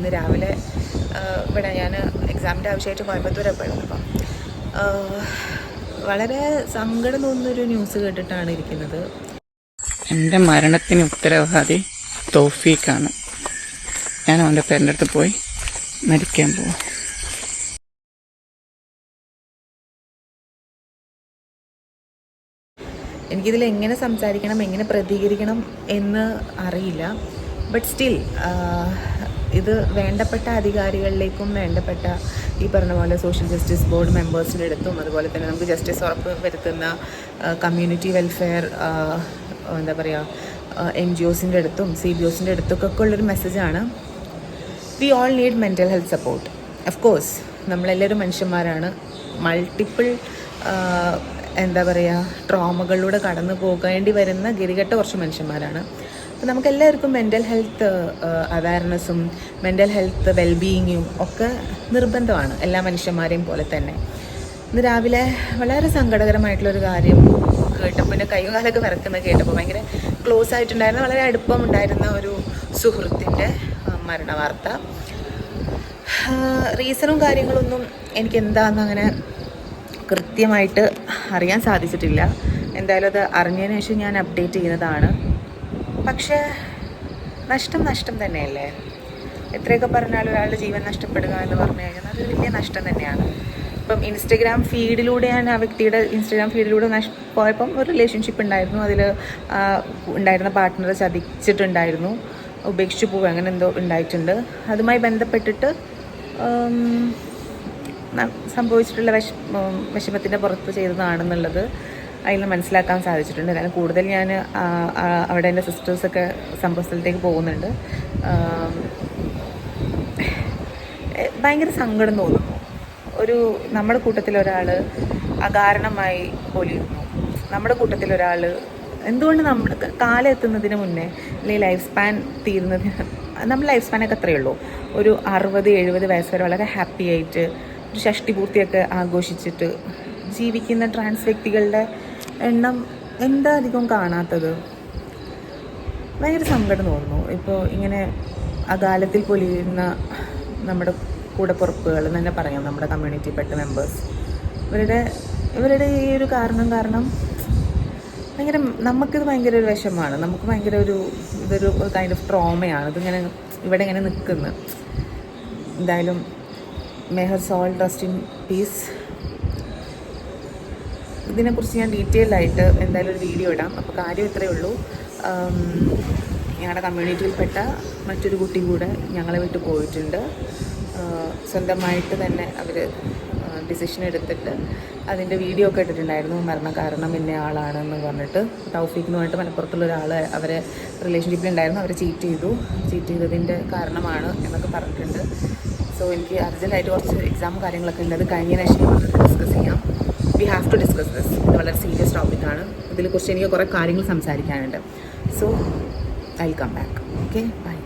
ഇന്ന് രാവിലെ ഇവിടെ ഞാൻ എക്സാമിന്റെ ആവശ്യമായിട്ട് കോയമ്പത്തൂരെ പോയിരുന്നു അപ്പം വളരെ സങ്കടം തോന്നുന്നൊരു ന്യൂസ് കേട്ടിട്ടാണ് ഇരിക്കുന്നത്. എന്റെ മരണത്തിന് ഉത്തരവാദി തോഫീക്കാണ് ഞാൻ അവന്റെ പേരന്റെ അടുത്ത് പോയി മരിക്കാൻ പോകും എനിക്കിതിൽ എങ്ങനെ സംസാരിക്കണം എങ്ങനെ പ്രതികരിക്കണം എന്ന് അറിയില്ല. ബട്ട് സ്റ്റിൽ ഇത് വേണ്ടപ്പെട്ട അധികാരികളിലേക്കും വേണ്ടപ്പെട്ട ഈ പറഞ്ഞ പോലെ സോഷ്യൽ ജസ്റ്റിസ് ബോർഡ് മെമ്പേഴ്സിന്റെ അടുത്തും അതുപോലെ തന്നെ നമുക്ക് ജസ്റ്റിസ് ഉറപ്പ് വരുത്തുന്ന കമ്മ്യൂണിറ്റി വെൽഫെയർ എന്താ പറയുക എൻ ജി ഒസിന്റെ അടുത്തും സി ബി ഒസിന്റെ അടുത്തൊക്കെ ഉള്ളൊരു മെസ്സേജാണ് we all need mental health support of course നമ്മളെല്ലാവരും മനുഷ്യന്മാരാണ്. മൾട്ടിപ്പിൾ എന്താ പറയുക ട്രോമകളിലൂടെ കടന്നു പോകേണ്ടി വരുന്ന ഗതികെട്ട കുറച്ച് മനുഷ്യന്മാരാണ്. അപ്പോൾ നമുക്ക് എല്ലാവർക്കും മെന്റൽ ഹെൽത്ത് അവയർനെസ്സും മെന്റൽ ഹെൽത്ത് വെൽബീയിങ്ങും ഒക്കെ നിർബന്ധമാണ് എല്ലാ മനുഷ്യന്മാരെയും പോലെ തന്നെ. ഇന്ന് രാവിലെ വളരെ സങ്കടകരമായിട്ടുള്ളൊരു കാര്യം കേട്ടപ്പോൾ എന്റെ കൈയും കാലൊക്കെ വിറക്കുന്ന കേട്ടപ്പോൾ ഭയങ്കര ക്ലോസ് ആയിട്ടുണ്ടായിരുന്ന വളരെ അടുപ്പമുണ്ടായിരുന്ന ഒരു സുഹൃത്തിന്റെ മരണ വാർത്ത റീസണും കാര്യങ്ങളൊന്നും എനിക്ക് എന്താണെന്ന് അങ്ങനെ കൃത്യമായിട്ട് അറിയാൻ സാധിച്ചിട്ടില്ല. എന്തായാലും അത് അറിഞ്ഞതിന് ശേഷം ഞാൻ അപ്ഡേറ്റ് ചെയ്യുന്നതാണ്. പക്ഷേ നഷ്ടം നഷ്ടം തന്നെയല്ലേ? എത്രയൊക്കെ പറഞ്ഞാൽ ഒരാളുടെ ജീവൻ നഷ്ടപ്പെടുക എന്ന് പറഞ്ഞു കഴിഞ്ഞാൽ അതൊരു വലിയ നഷ്ടം തന്നെയാണ്. ഇപ്പം ഇൻസ്റ്റഗ്രാം ഫീഡിലൂടെയാണ് ആ വ്യക്തിയുടെ ഇൻസ്റ്റഗ്രാം ഫീഡിലൂടെ നഷ് പോയപ്പം ഒരു റിലേഷൻഷിപ്പ് ഉണ്ടായിരുന്നു. അതിൽ ഉണ്ടായിരുന്ന പാർട്ട്ണർ ചതിച്ചിട്ടുണ്ടായിരുന്നു. ഉപേക്ഷിച്ചു പോവുക അങ്ങനെ എന്തോ ഉണ്ടായിട്ടുണ്ട്. അതുമായി ബന്ധപ്പെട്ടിട്ട് സംഭവിച്ചിട്ടുള്ള വിഷ വിഷമത്തിന്റെ പുറത്ത് ചെയ്തതാണെന്നുള്ളത്. അതിൽ മനസ്സിലാക്കാൻ സാധിച്ചിട്ടുണ്ട്. കാരണം കൂടുതൽ ഞാൻ അവിടെ എന്റെ സിസ്റ്റേഴ്സൊക്കെ സംഭവ സ്ഥലത്തേക്ക് പോകുന്നുണ്ട്. ഭയങ്കര സങ്കടം തോന്നുന്നു. ഒരു നമ്മുടെ കൂട്ടത്തിൽ ഒരാൾ അകാരണമായി പൊലിയുന്നു നമ്മുടെ കൂട്ടത്തിൽ ഒരാൾ എന്തുകൊണ്ട് നമ്മൾ കാലം എത്തുന്നതിന് മുന്നേ അല്ലെങ്കിൽ ലൈഫ് സ്പാൻ തീരുന്നതിന് നമ്മൾ ലൈഫ് സ്പാനൊക്കെ അത്രയേ ഉള്ളൂ. ഒരു അറുപത് എഴുപത് വയസ്സ് വരെ വളരെ ഹാപ്പി ആയിട്ട് ഒരു ഷഷ്ടി പൂർത്തിയൊക്കെ ആഘോഷിച്ചിട്ട് ജീവിക്കുന്ന ട്രാൻസ് വ്യക്തികളുടെ എണ്ണം എന്താ അധികം കാണാത്തത്? ഭയങ്കര സങ്കടം തോന്നുന്നു. ഇപ്പോൾ ഇങ്ങനെ അകാലത്തിൽ പൊലിയുന്ന നമ്മുടെ കൂടപ്പുറപ്പുകൾ എന്ന് തന്നെ പറയാം. നമ്മുടെ കമ്മ്യൂണിറ്റിപ്പെട്ട മെമ്പേഴ്സ് ഇവരുടെ ഇവരുടെ ഈ ഒരു കാരണം കാരണം ഭയങ്കര നമുക്കിത് ഭയങ്കര ഒരു വിഷമാണ് നമുക്ക് ഭയങ്കര ഒരു ഇതൊരു കൈൻഡ് ഓഫ് ട്രോമയാണ് ഇതിങ്ങനെ ഇവിടെ ഇങ്ങനെ നിൽക്കുന്നത് എന്തായാലും Mehar soul trust in peace ഇതിനെക്കുറിച്ച് ഞാൻ ഡീറ്റെയിൽ ആയിട്ട് എന്തായാലും ഒരു വീഡിയോ ഇടാം. അപ്പോൾ കാര്യം ഇത്രയേ ഉള്ളൂ. ഞങ്ങളുടെ കമ്മ്യൂണിറ്റിയിൽപ്പെട്ട മറ്റൊരു കുട്ടി കൂടെ ഞങ്ങളെ വിട്ട് പോയിട്ടുണ്ട്. സ്വന്തമായിട്ട് തന്നെ അവർ ഡിസിഷൻ എടുത്തിട്ട് അതിന്റെ വീഡിയോ ഒക്കെ ഇട്ടിട്ടുണ്ടായിരുന്നു. മരണ കാരണം ഇന്ന ആളാണെന്ന് പറഞ്ഞിട്ട്. വേണ്ടി മലപ്പുറത്തുള്ള ഒരാൾ അവരെ റിലേഷൻഷിപ്പിലുണ്ടായിരുന്നു അവരെ ചീറ്റ് ചെയ്തു. ചീറ്റ് ചെയ്തതിന്റെ കാരണമാണ് എന്നൊക്കെ പറഞ്ഞിട്ടുണ്ട്. സോ എനിക്ക് അർജന്റായിട്ട് കുറച്ച് എക്സാം കാര്യങ്ങളൊക്കെ ഉണ്ട്. അത് കഴിഞ്ഞ ശേഷം ഡിസ്കസ് ചെയ്യാം. We have to discuss this ഇത് വളരെ സീരിയസ് ടോപ്പിക്കാണ് ഇതിനെക്കുറിച്ച് എനിക്ക് കുറേ കാര്യങ്ങൾ സംസാരിക്കാനുണ്ട്. So I come back okay bye